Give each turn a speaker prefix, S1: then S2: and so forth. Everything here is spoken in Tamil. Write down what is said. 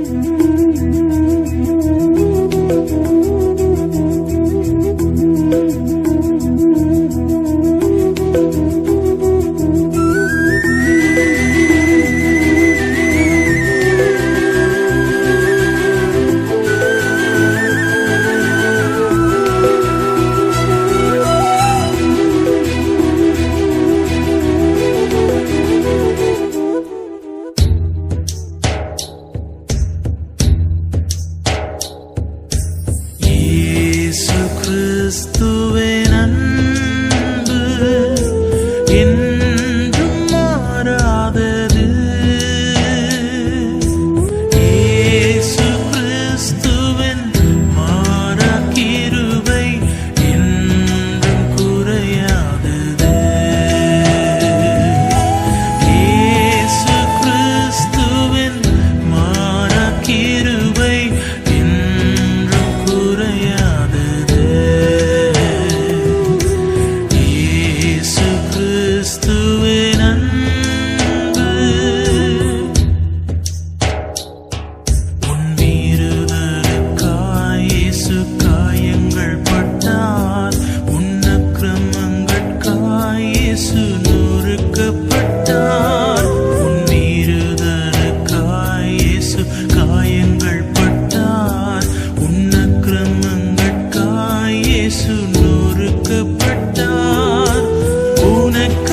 S1: Mm-hmm. கிறிஸ்துவே நன்பு என்றும் மாறாதது. இயேசு கிறிஸ்துவின் மாறா கிருபை என்றும் குறையாதது. இயேசு கிறிஸ்துவின் மாறா கிருபை music